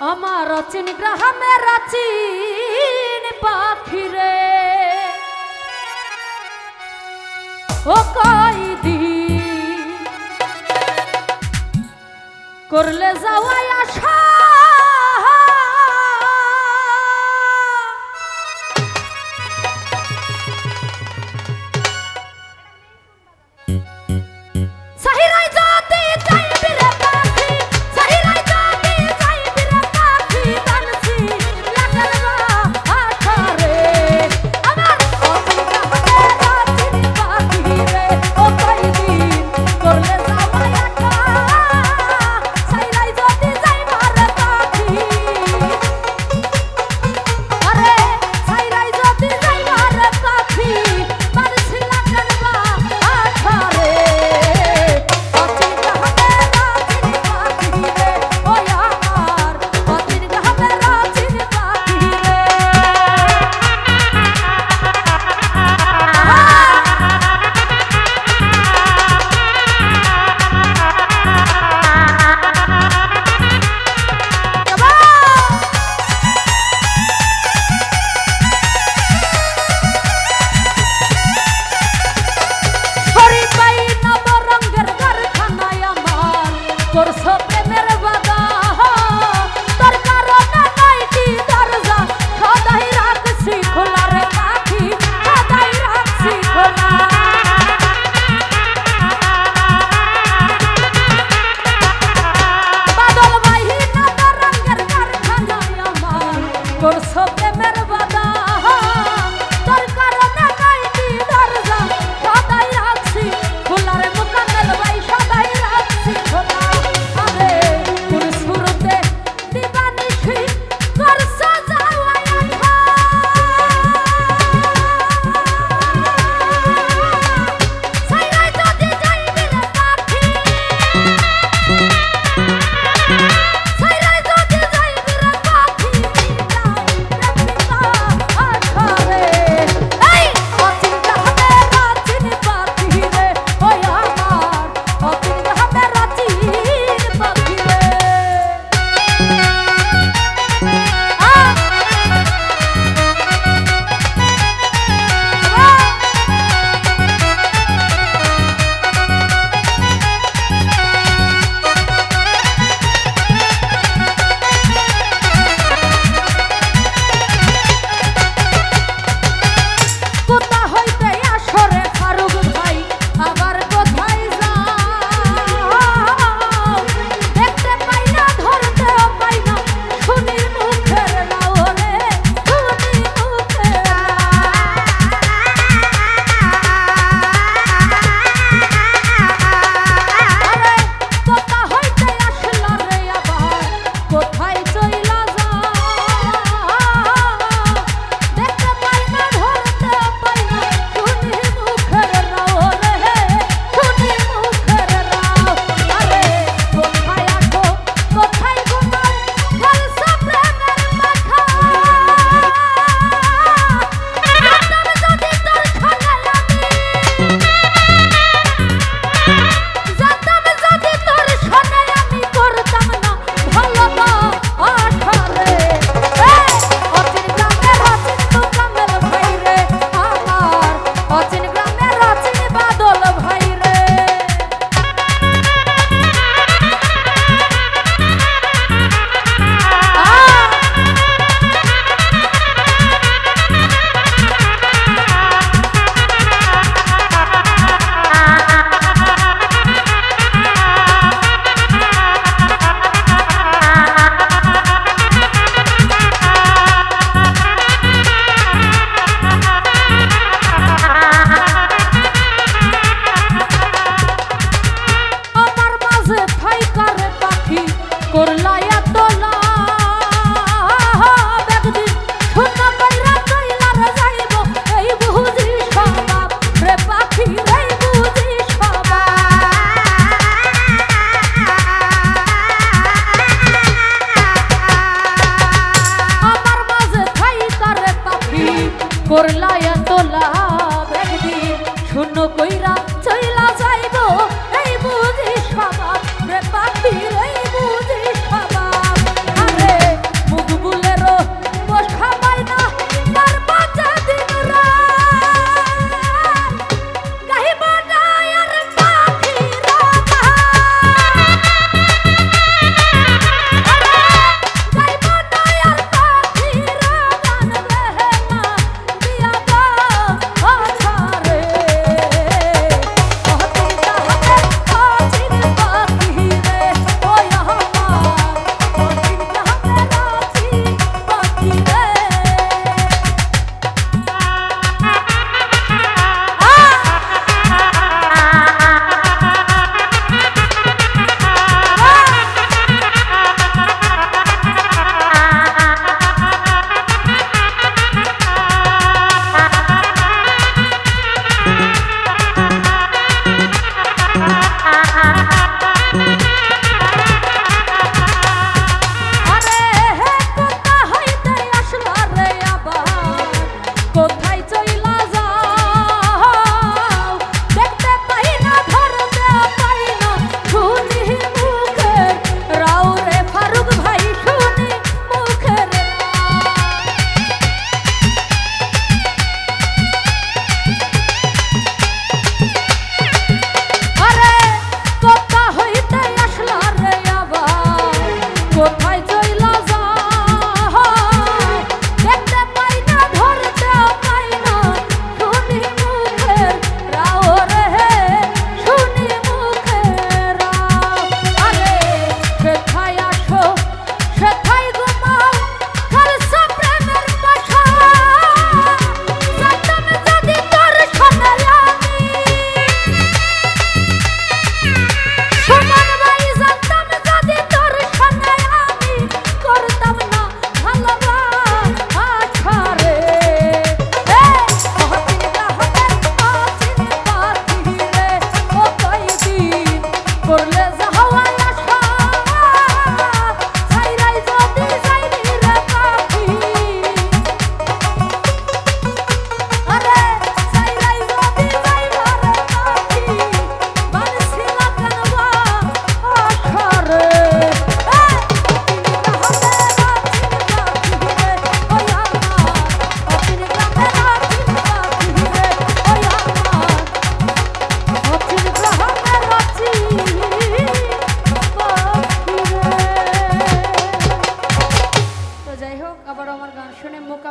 আমার রচিন গ্রামে রাচিন পাখিরে। ও কয়দি করলে যাওয়াই আশা।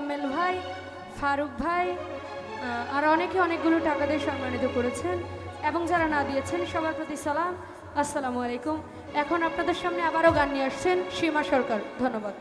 কামেল ভাই, ফারুক ভাই আর অনেকে অনেকগুলো টাকা দিয়ে সম্মানিত করেছেন এবং যারা না দিয়েছেন, সবার প্রতি সালাম। আসসালামু আলাইকুম। এখন আপনাদের সামনে আবারও গান নিয়ে আসছেন সীমা সরকার। ধন্যবাদ।